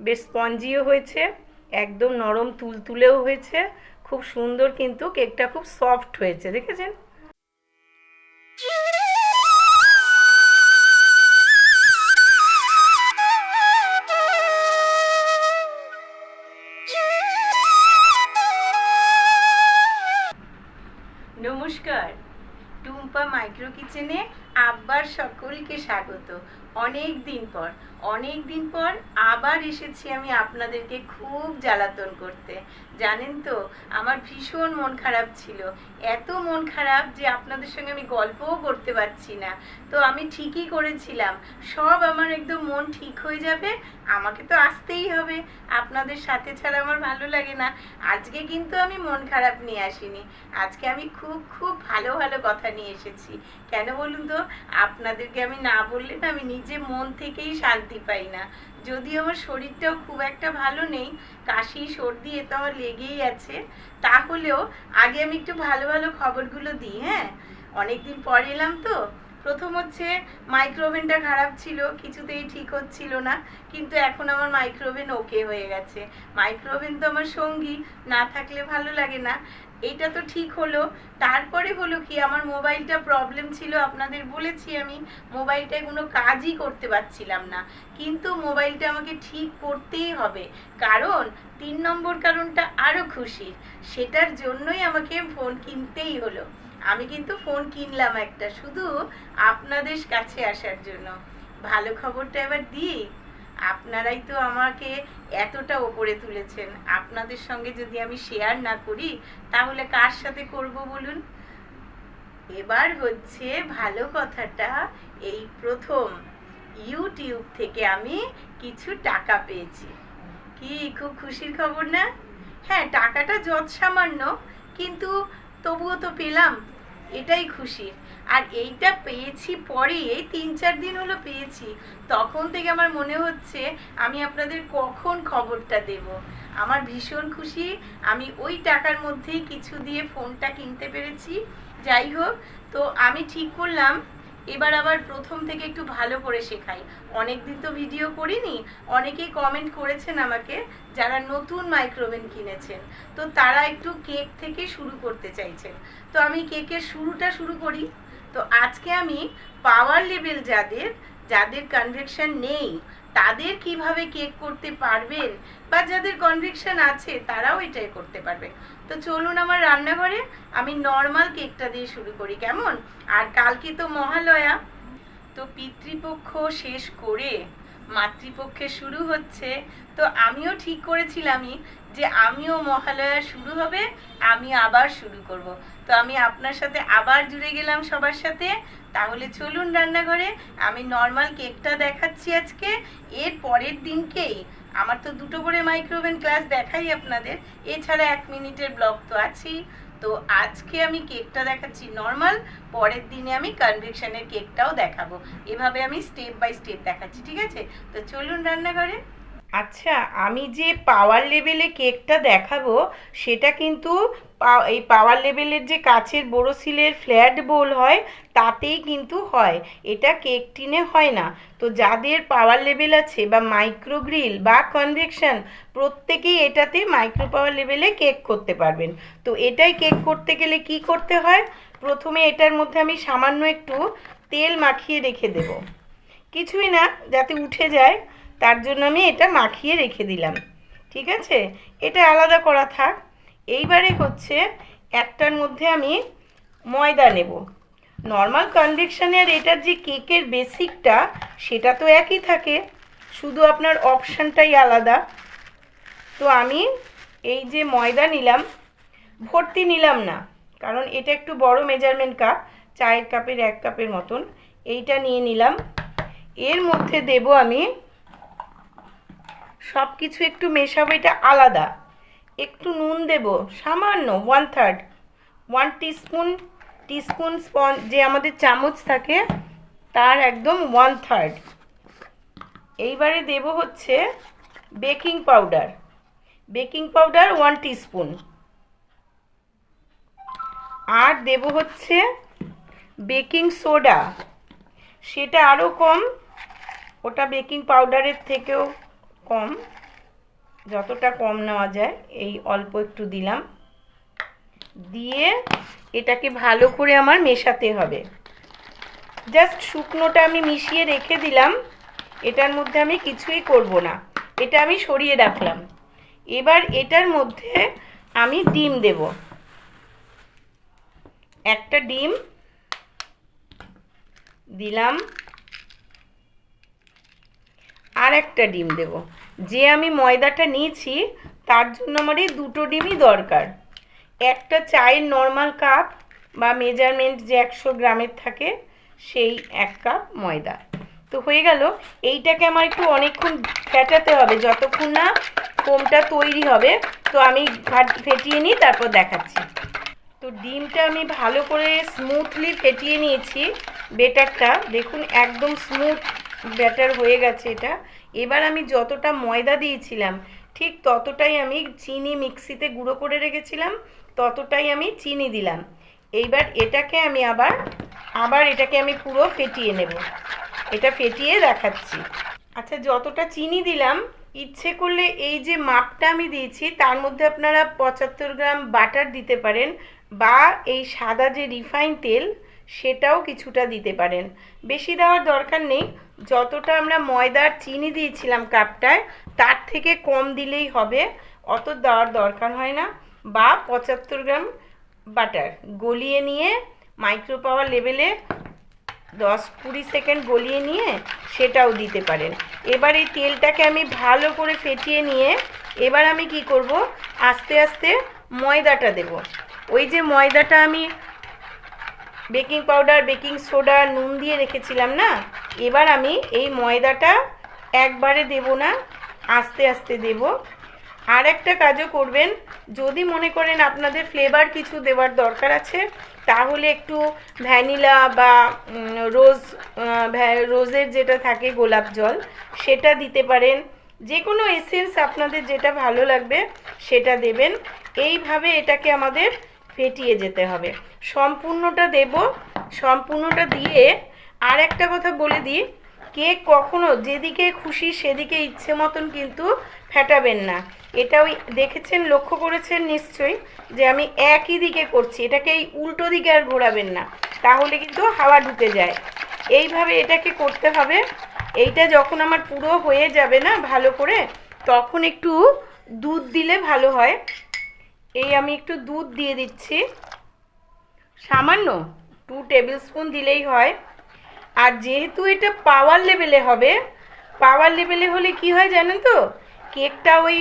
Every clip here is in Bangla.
বেশ স্পঞ্জিও হয়েছে, একদম নরম তুলতুলেও হয়েছে, খুব সুন্দর কিন্তু কেকটা খুব সফট হয়েছে, দেখেছেন? নমস্কার, টুম্পা মাইক্রো কিচেনে আবার সকলকে স্বাগত। অনেক দিন পর, অনেক দিন পর আবার এসেছি আমি আপনাদেরকে খুব জ্বালাতন করতে। জানেন তো, আমার ভীষণ মন খারাপ ছিল। এত মন খারাপ যে আপনাদের সঙ্গে আমি গল্পও করতে পারছি না। তো আমি ঠিকই করেছিলাম। সব আমার একদম মন ঠিক হয়ে যাবে আমাকে তো আসতেই হবে। আপনাদের সাথে ছাড়া আমার ভালো লাগে না। আজকে কিন্তু আমি মন খারাপ নিয়ে আসিনি। আজকে আমি খুব খুব ভালো ভালো কথা নিয়ে এসেছি। কেন বলুন তো? আপনাদেরকে আমি না বললে না আমি নিজে মন থেকেই শান্তি পাই না। যদি আমার শরীরটাও খুব একটা ভালো নেই, কাশি, সর্দি এ তো আমার লেগেই আছে। তাহলেও আগে আমি একটু ভালো ভালো খবরগুলো দিই হ্যাঁ? অনেকদিন পর এলাম তো। প্রথম হচ্ছে মাইক্রোওভেনটা খারাপ ছিল, কিছুতেই ঠিক হচ্ছিল না, কিন্তু এখন আমার মাইক্রোওভেন ওকে হয়ে গেছে। মাইক্রোওভেন তো আমার সঙ্গী, না থাকলে ভালো লাগে না। এটা তো ঠিক হলো। তারপরে হলো কি, আমার মোবাইলটা প্রবলেম ছিল, আপনাদের বলেছি আমি মোবাইলটায় কোনো কাজই করতে পারছিলাম না। কিন্তু মোবাইলটা আমাকে ঠিক করতেই হবে। কারণ, তিন নম্বর কারণটা আরও খুশির, সেটার জন্যই আমাকে ফোন কিনতেই হলো। আমি কিন্তু ফোন কিনলাম একটা, শুধু আপনাদের কাছে আসার জন্য। ভালো খবরটা এবার দিই। আপনারাই তো আমাকে এতটা ওপরে তুলেছেন। আপনাদের সঙ্গে যদি আমি শেয়ার না করি, তাহলে কার সাথে করব বলুন? এবার হচ্ছে ভালো কথাটা, এই প্রথম ইউটিউব থেকে আমি কিছু টাকা পেয়েছি। কি, খুব খুশির খবর না? হ্যাঁ টাকাটা যৎ সামান্য কিন্তু তবুও তো পেলাম। এটাই খুশির আর এইটা পেয়েছি পরে এই তিন চার দিন হলো পেয়েছি। তখন থেকে আমার মনে হচ্ছে আমি আপনাদের কখন খবরটা দেব। আমার ভীষণ খুশি, আমি ওই টাকার মধ্যেই কিছু দিয়ে ফোনটা কিনতে পেরেছি। যাই হোক, তো আমি ঠিক করলাম এবার আবার প্রথম থেকে একটু ভালো করে শেখাই। অনেকদিন তো ভিডিও করিনি, অনেকেই কমেন্ট করেছেন আমাকে যারা নতুন মাইক্রোওভেন কিনেছেন। তো তারা একটু কেক থেকে শুরু করতে চাইছেন। তো আমি কেকের শুরুটা শুরু করি। তো আজকে আমি পাওয়ার লেভেল যাদের যাদের কনভেকশন নেই, তাদের কীভাবে কেক করতে পারবেন বা যাদের কনভিকশন আছে তারাও এটাই করতে পারবে। তো চলুন আমার রান্নাঘরে, আমি নর্মাল কেকটা দিয়ে শুরু করি, কেমন? আর কালকে তো মহালয়া? তো পিতৃপক্ষ শেষ করে মাতৃপক্ষে শুরু হচ্ছে। তো আমিও ঠিক করেছিলামই যে আমিও মহালয়া শুরু হবে, আমি আবার শুরু করব। তো আমি আপনার সাথে আবার জুড়ে গেলাম সবার সাথে। তাহলে চলুন রান্নাঘরে, আমি নর্মাল কেকটা দেখাচ্ছি আজকে। এর পরের দিনকেই আমার তো দুটো করে মাইক্রোওভেন ক্লাস দেখাই আপনাদের। এছাড়া এক মিনিটের ব্লগ তো আছেই। তো আজকে আমি কেকটা দেখাচ্ছি নর্মাল পরের দিনে আমি কনভেকশনের কেকটাও দেখাবো। এভাবে আমি স্টেপ বাই স্টেপ দেখাচ্ছি, ঠিক আছে? তো চলুন রান্নাঘরে। আচ্ছা আমি যে পাওয়ার লেভেলে কেকটা দেখাবো, সেটা কিন্তু এই পাওয়ার লেভেলের যে কাছের বোরোসিলের ফ্ল্যাট বোল হয়, তাতেই কিন্তু হয়। এটা কেক টিনে হয় না। তো যাদের পাওয়ার লেভেল আছে বা মাইক্রো গ্রিল বা কনভেকশন প্রত্যেকেই এটাতে মাইক্রো পাওয়ার লেভেলে কেক করতে পারবেন। তো এটাই কেক করতে গেলে কি করতে হয়? প্রথমে এটার মধ্যে আমি সামান্য একটু তেল মাখিয়ে রেখে দেব। কিছুই না, যাতে উঠে যায়। তার জন্য আমি এটা মাখিয়ে রেখে দিলাম। ঠিক আছে? এটা আলাদা করা থাক। এইবারে হচ্ছে একটার মধ্যে আমি ময়দা নেব। নর্মাল কনভেকশনের এটার যে কেকের বেসিকটা সেটা তো একই থাকে। শুধু আপনার অপশানটাই আলাদা। তো আমি এই যে ময়দা নিলাম, ভর্তি নিলাম না। কারণ এটা একটু বড় মেজারমেন্ট কাপ চায়ের কাপের এক কাপের মতন। এইটা নিয়ে নিলাম। এর মধ্যে দেব আমি সব কিছু একটু মেশাবো, এটা আলাদা। একটু নুন দেব, সামান্য one third one teaspoon teaspoon spoon যে আমাদের চামচ থাকে, তার একদম ওয়ান থার্ড এইবারে দেব হচ্ছে baking powder baking powder one teaspoon আর দেব হচ্ছে বেকিং সোডা সেটা আরও কম, ওটা বেকিং পাউডারের থেকেও কম, যতটা কম নেওয়া যায়, এই অল্প একটু দিলাম। দিয়ে এটাকে ভালো করে আমার মেশাতে হবে। জাস্ট শুকনোটা আমি মিশিয়ে রেখে দিলাম। এটার মধ্যে আমি কিছুই করব না। এটা আমি সরিয়ে রাখলাম। এবার এটার মধ্যে আমি ডিম দেব। একটা ডিম দিলাম। আর একটা ডিম দেব। যে আমি ময়দাটা নিয়েছি, তার জন্য আমার এই দুটো ডিমই দরকার। একটা চায়ের নর্মাল কাপ বা মেজারমেন্ট যে একশো গ্রামের থাকে, সেই এক কাপ ময়দা। তো হয়ে গেল, এইটাকে আমার একটু অনেকক্ষণ ফেটাতে হবে, যতক্ষণ না ফোমটা তৈরি হবে। তো আমি ফেটিয়ে নিই, তারপর দেখাচ্ছি। তো ডিমটা আমি ভালো করে স্মুথলি ফেটিয়ে নিয়েছি, বেটারটা। দেখুন, একদম স্মুথ ব্যাটার হয়ে গেছে এটা। এবার আমি যতটা ময়দা দিয়েছিলাম, ঠিক ততটাই আমি চিনি মিক্সিতে গুঁড়ো করে রেখেছিলাম, ততটাই আমি চিনি দিলাম। এইবার এটাকে আমি আবার আবার এটাকে আমি পুরো ফেটিয়ে নেব। এটা ফেটিয়ে দেখাচ্ছি। আচ্ছা যতটা চিনি দিলাম, ইচ্ছে করলে এই যে মাপটা আমি দিয়েছি, তার মধ্যে আপনারা পঁচাত্তর গ্রাম বাটার দিতে পারেন বা এই সাদা যে রিফাইন তেল, সেটাও কিছুটা দিতে পারেন। বেশি দেওয়ার দরকার নেই। যতটা আমরা ময়দার চিনি দিয়েছিলাম কাপটায়, তার থেকে কম দিলেই হবে। অত দেওয়ার দরকার হয় না। বা পঁচাত্তর গ্রাম বাটার গলিয়ে নিয়ে মাইক্রো পাওয়ার লেভেলে দশ কুড়ি সেকেন্ড গলিয়ে নিয়ে সেটাও দিতে পারেন। এবার এই তেলটাকে আমি ভালো করে ফেটিয়ে নিয়ে এবার আমি কি করব? আস্তে আস্তে ময়দাটা দেব। ওই যে ময়দাটা আমি বেকিং পাউডার বেকিং সোডা নুন দিয়ে রেখেছিলাম না? এবার আমি এই ময়দাটা একবারে দেব না, আস্তে আস্তে দেব। আর একটা কাজও করবেন, যদি মনে করেন আপনাদের ফ্লেভার কিছু দেওয়ার দরকার আছে, তাহলে একটু ভ্যানিলা বা রোজ রোজের যেটা থাকে গোলাপ জল, সেটা দিতে পারেন। যে কোনো এসেন্স আপনাদের যেটা ভালো লাগবে, সেটা দেবেন। এইভাবে এটাকে আমাদের ফেটিয়ে যেতে হবে। সম্পূর্ণটা দেব, সম্পূর্ণটা দিয়ে আর একটা কথা বলে দিই কেক কখনো যেদিকে খুশি সেদিকে ইচ্ছে মতন কিন্তু ফেটাবেন না। এটা ওই দেখেছেন, লক্ষ্য করেছেন নিশ্চয়ই যে আমি একই দিকে করছি, এটাকে এই উল্টো দিকে আর ঘোরাবেন না, তাহলে কিন্তু হাওয়া ঢুকে যায়। এইভাবে এটাকে করতে হবে, এইটা যখন আমার পুরো হয়ে যাবে না ভালো করে, তখন একটু দুধ দিলে ভালো হয়। এই আমি একটু দুধ দিয়ে দিচ্ছি। সামান্য টু টেবিল স্পুন দিলেই হয়। আর যেহেতু এটা পাওয়ার লেভেলে হবে পাওয়ার লেভেলে হলে কি হয় জানেন তো? কেকটা ওই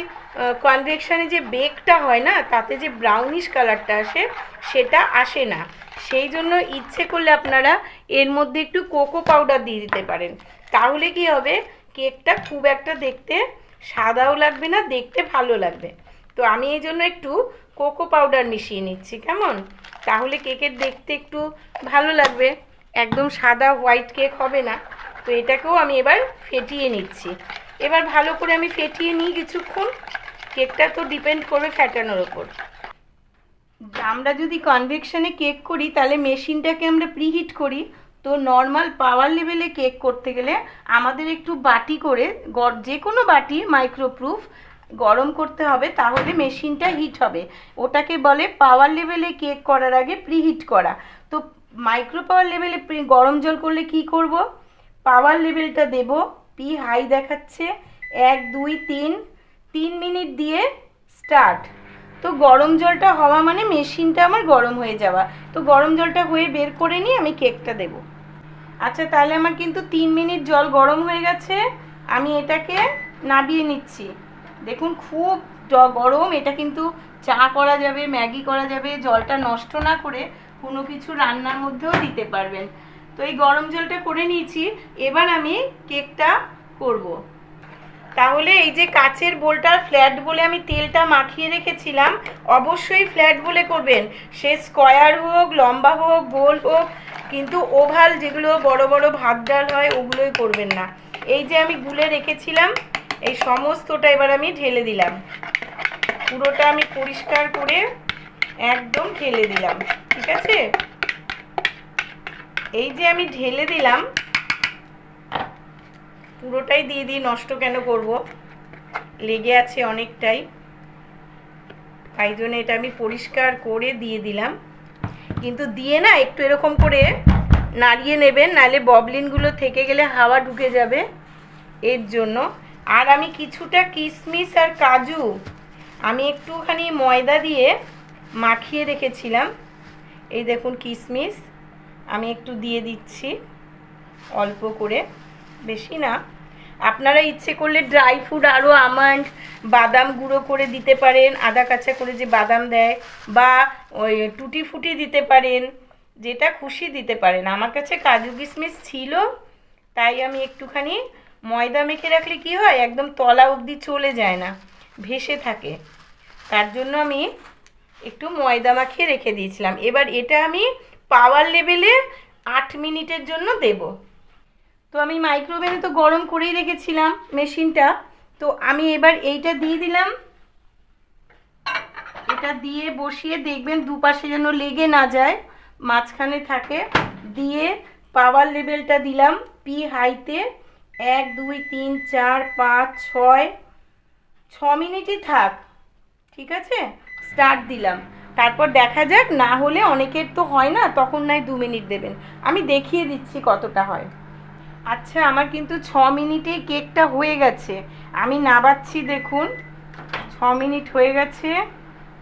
কনভেকশানে যে বেকটা হয় না, তাতে যে ব্রাউনিশ কালারটা আসে, সেটা আসে না। সেই জন্য ইচ্ছে করলে আপনারা এর মধ্যে একটু কোকো পাউডার দিয়ে দিতে পারেন। তাহলে কি হবে? কেকটা খুব একটা দেখতে সাদাও লাগবে না, দেখতে ভালো লাগবে। তো আমি এই জন্য একটু কোকো পাউডার মিশিয়ে নিচ্ছি, কেমন? তাহলে কেকের দেখতে একটু ভালো লাগবে। একদম সাদা হোয়াইট কেক হবে না। তো এটাকেও আমি এবার ফেটিয়ে নিচ্ছি। এবার ভালো করে আমি ফেটিয়ে নিই কিছুক্ষণ। কেকটা তো ডিপেন্ড করবে ফ্যাটানোর ওপর। আমরা যদি কনভেকশনে কেক করি, তাহলে মেশিনটাকে আমরা প্রিহিট করি। তো নর্মাল পাওয়ার লেভেলে কেক করতে গেলে আমাদের একটু বাটি করে যে কোনো বাটি মাইক্রোপ্রুফ গরম করতে হবে, তাহলে মেশিনটা হিট হবে। ওটাকে বলে পাওয়ার লেভেলে কেক করার আগে প্রিহিট করা। মাইক্রো পাওয়ার লেভেলে গরম জল করলে কি করব? পাওয়ার লেভেলটা দেব পি হাই দেখাচ্ছে, এক, দুই, তিন তিন মিনিট দিয়ে স্টার্ট তো গরম জলটা হওয়া মানে মেশিনটা আমার গরম হয়ে যাওয়া। তো গরম জলটা হয়ে বের করে নিয়ে আমি কেকটা দেব। আচ্ছা তাহলে আমার কিন্তু তিন মিনিট জল গরম হয়ে গেছে, আমি এটাকে নাবিয়ে নিচ্ছি। দেখুন, খুব গরম, এটা কিন্তু চা করা যাবে, ম্যাগি করা যাবে, জলটা নষ্ট না করে কোনো কিছু রান্নার মধ্যেও দিতে পারবেন। তো এই গরম জলটা করে নিয়েছি, এবার আমি কেকটা করব। তাহলে এই যে কাচের বোলটার ফ্ল্যাট বলে আমি তেলটা মাখিয়ে রেখেছিলাম, অবশ্যই ফ্ল্যাট বলে করবেন। সে স্কয়ার হোক, লম্বা হোক, গোল হোক, কিন্তু ওভাল যেগুলো বড় বড় ভাত ডাল হয়, ওগুলোই করবেন না। এই যে আমি গুলে রেখেছিলাম, এই সমস্তটা এবার আমি ঢেলে দিলাম। পুরোটা আমি পরিষ্কার করে একদম ঢেলে দিলাম, ঠিক আছে? এই যে আমি ঢেলে দিলাম, পুরোটাই দিয়ে দিই নষ্ট কেন করব? লেগে আছে অনেকটাই। তাই জন্য এটা আমি পরিষ্কার করে দিয়ে দিলাম। কিন্তু দিয়ে না একটু এরকম করে নাড়িয়ে নেবেন, নাহলে ববলিনগুলো থেকে গেলে হাওয়া ঢুকে যাবে। এর জন্য। আর আমি কিছুটা কিশমিশ আর কাজু, আমি একটুখানি ময়দা দিয়ে মাখিয়ে রেখেছিলাম। এই দেখুন কিশমিশ আমি একটু দিয়ে দিচ্ছি, অল্প করে। বেশি না। আপনারা ইচ্ছে করলে ড্রাই ফ্রুট আরও আমন্ড, বাদাম গুঁড়ো করে দিতে পারেন, আদা কাঁচা করে যে বাদাম দেয়, বা ওই টুটি ফুটি দিতে পারেন, যেটা খুশি দিতে পারেন। আমার কাছে কাজু কিশমিশ ছিল, তাই আমি একটুখানি ময়দা মেখে রাখলে কি হয়? একদম তলা অবধি চলে যায় না, ভেসে থাকে। তার জন্য আমি একটু ময়দা মাখিয়ে রেখে দিয়েছিলাম। এবার এটা আমি পাওয়ার লেভেলে আট মিনিটের জন্য দেবো। তো আমি মাইক্রোওভেনে তো গরম করেই রেখেছিলাম মেশিনটা। তো আমি এবার এইটা দিয়ে দিলাম। এটা দিয়ে বসিয়ে দেখবেন দুপাশে যেন লেগে না যায়, মাঝখানে থাকে। দিয়ে পাওয়ার লেভেলটা দিলাম পি হাইতে এক, দুই, তিন, চার, পাঁচ, ছয়। ছ মিনিটই থাক, ঠিক আছে? স্টার্ট দিলাম। তারপর দেখা যাক, না হলে অনেকের তো হয় না, তখন নয় দু মিনিট দেবেন। আমি দেখিয়ে দিচ্ছি কতটা হয়। আচ্ছা আমার কিন্তু ছ মিনিটেই কেকটা হয়ে গেছে। আমি নাবাচ্ছি, দেখুন। ছ মিনিট হয়ে গেছে।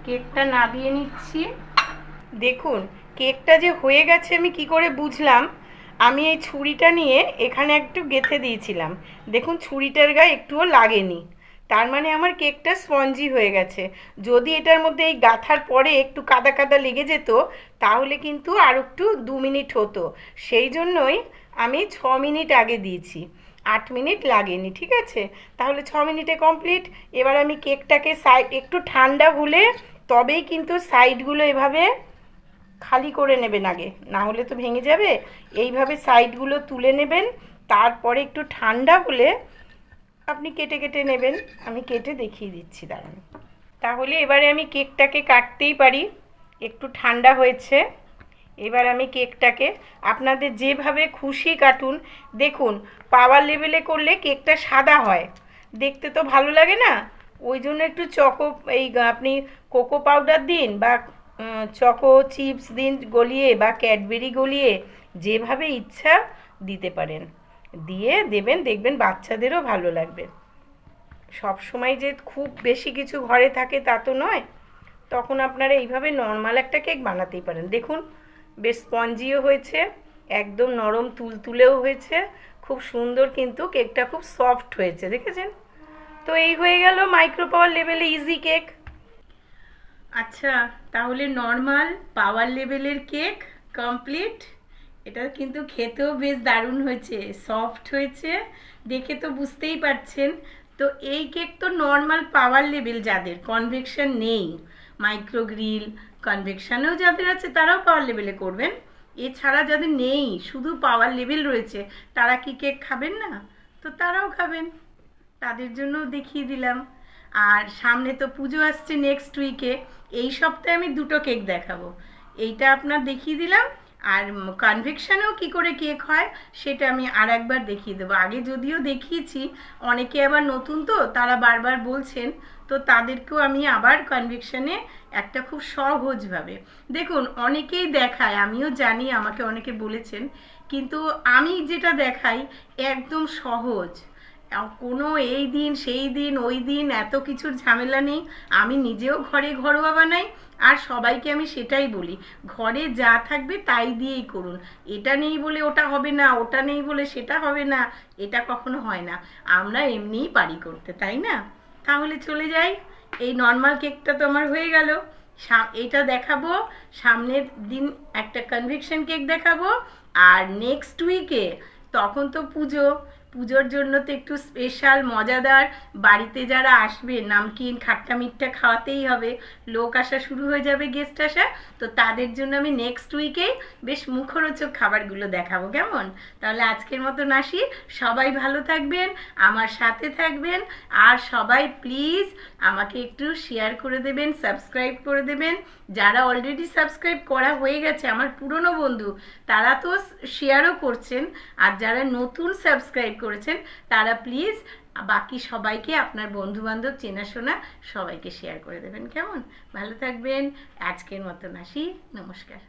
কেকটা নাবিয়ে নিচ্ছি। দেখুন, কেকটা যে হয়ে গেছে আমি কি করে বুঝলাম? আমি এই ছুরিটা নিয়ে এখানে একটু গেথে দিয়েছিলাম। দেখুন, ছুরিটার গায়ে একটুও লাগেনি। তার মানে আমার কেকটা স্পঞ্জি হয়ে গেছে। যদি এটার মধ্যে এই গাথার পরে একটু কাদা কাদা লেগে যেত, তাহলে কিন্তু আর একটু দু মিনিট হতো। সেই জন্যই আমি ছ মিনিট আগে দিয়েছি। আট মিনিট লাগেনি, ঠিক আছে? তাহলে ছ মিনিটে কমপ্লিট। এবার আমি কেকটাকে সাইড একটু ঠান্ডা হলে তবেই কিন্তু সাইডগুলো এভাবে খালি করে নেবেন আগে। না হলে তো ভেঙে যাবে। এইভাবে সাইডগুলো তুলে নেবেন। তারপরে একটু ঠান্ডা হলে আপনি কেটে কেটে নেবেন। আমি কেটে দেখিয়ে দিচ্ছি, দাঁড়ান। তাহলে এবারে আমি কেকটাকে কাটতেই পারি। একটু ঠান্ডা হয়েছে। এবার আমি কেকটাকে আপনাদের যেভাবে খুশি কাটুন, দেখুন পাওয়ার লেভেলে করলে কেকটা সাদা হয়। দেখতে তো ভালো লাগে না? ওই জন্য একটু চকো, এই আপনি কোকো পাউডার দিন বা চকো চিপস দিন গলিয়ে বা ক্যাডবেরি গলিয়ে যেভাবে ইচ্ছা দিতে পারেন। দিয়ে দেবেন, দেখবেন বাচ্চাদেরও ভালো লাগবে। সব সময় যে খুব বেশি কিছু ঘরে থাকে তা তো নয়। তখন আপনারা এইভাবে নর্মাল একটা কেক বানাতেই পারেন। দেখুন, বেশ স্পঞ্জিও হয়েছে, একদম নরম তুলতুলেও হয়েছে, খুব সুন্দর কিন্তু কেকটা খুব সফট হয়েছে, দেখেছেন? তো এই হয়ে গেল মাইক্রো পাওয়ার লেভেলে ইজি কেক আচ্ছা তাহলে নর্মাল পাওয়ার লেভেলের কেক কমপ্লিট এটা কিন্তু খেতেও বেশ দারুণ হয়েছে সফট হয়েছে, দেখে তো বুঝতেই পারছেন। তো এই কেক তো নর্মাল পাওয়ার লেভেল যাদের কনভেকশন নেই। মাইক্রো গ্রিল কনভেকশনেও যাদের আছে, তারাও পাওয়ার লেভেলে করবেন। এছাড়া যাদের নেই, শুধু পাওয়ার লেভেল রয়েছে, তারা কি কেক খাবেন না? তো তারাও খাবেন। তাদের জন্য দেখিয়ে দিলাম। আর সামনে তো পুজো আসছে নেক্সট উইকে এই সপ্তাহে আমি দুটো কেক দেখাবো। এইটা আপনার দেখিয়ে দিলাম আর কনভেকশনেও কি করে কেক হয়, সেটা আমি আর একবার দেখিয়ে দেবো। আগে যদিও দেখিয়েছি, অনেকে আবার নতুন তো, তারা বারবার বলছেন, তো তাদেরকেও আমি আবার কনভেকশনে একটা খুব সহজভাবে। দেখুন, অনেকেই দেখায়, আমিও জানি, আমাকে অনেকে বলেছেন, কিন্তু আমি যেটা দেখাই একদম সহজ। কোনো এই দিন, সেই দিন, ওই দিন এত কিছুর ঝামেলা নেই। আমি নিজেও ঘরে ঘরোয়া বানাই, আর সবাইকে আমি সেটাই বলি, ঘরে যা থাকবে তাই দিয়েই করুন। এটা নেই বলে ওটা হবে না, ওটা নেই বলে সেটা হবে না, এটা কখনো হয় না। আমরা এমনিই পারি করতে, তাই না? তাহলে চলে যাই। এই নর্মাল কেকটা তো আমার হয়ে গেল। এটা দেখাবো। সামনের দিন একটা কনভিকশন কেক দেখাবো। আর নেক্সট উইকে তখন তো পুজো। পুজোর জন্য তো একটু স্পেশাল মজাদার। বাড়িতে যারা আসবে, নামকিন, খাট্টা মিঠটা খাওয়াতেই হবে। লোক আসা শুরু হয়ে যাবে গেস্ট আসা। তো তাদের জন্য আমি নেক্সট উইকেই বেশ মুখরোচক খাবারগুলো দেখাবো, কেমন? তাহলে আজকের মতন আসি। সবাই ভালো থাকবেন, আমার সাথে থাকবেন। আর সবাই প্লিজ আমাকে একটু শেয়ার করে দেবেন সাবস্ক্রাইব করে দেবেন। যারা অলরেডি সাবস্ক্রাইব করা হয়ে গেছে, আমার পুরনো বন্ধু, তারা তো শেয়ারও করছেন। আর যারা নতুন সাবস্ক্রাইব করেছেন, তারা প্লিজ বাকি সবাইকে, আপনার বন্ধু বান্ধব চেনাশোনা সবাইকে শেয়ার করে দেবেন। কেমন? ভালো থাকবেন। আজকের মতন আসি। নমস্কার।